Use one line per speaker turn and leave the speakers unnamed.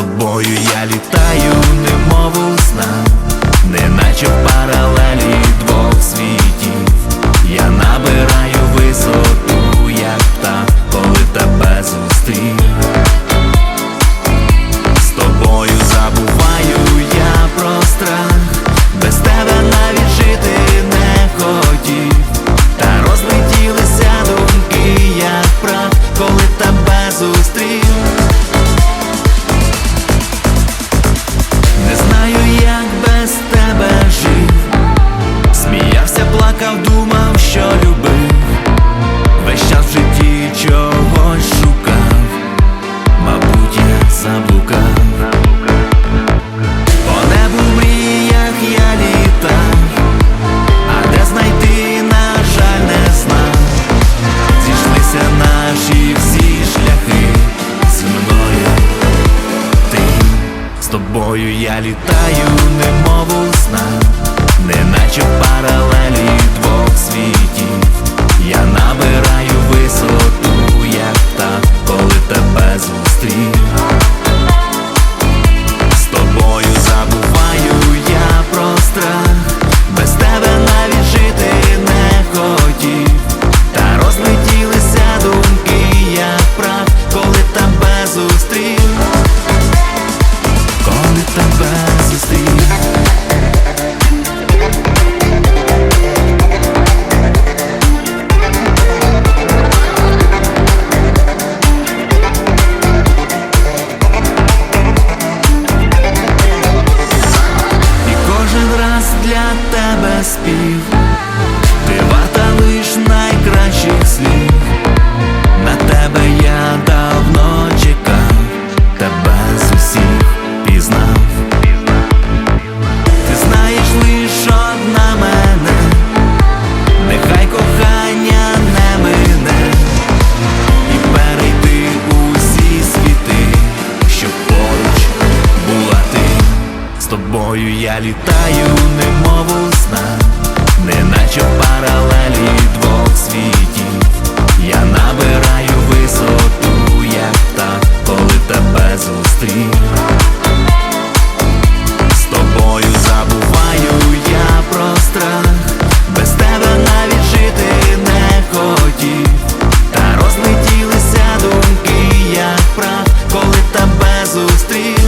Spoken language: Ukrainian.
тобою я літаю, немов у сна, не наче пара. тобою я літаю, немов тебе спів. тобою я літаю, немов у сна, неначе в паралелі двох світів. Я набираю висоту, як та, коли тебе зустрів. З тобою забуваю я про страх, без тебе навіть жити не хотів, та розлетілися думки, як прав, коли тебе зустрів.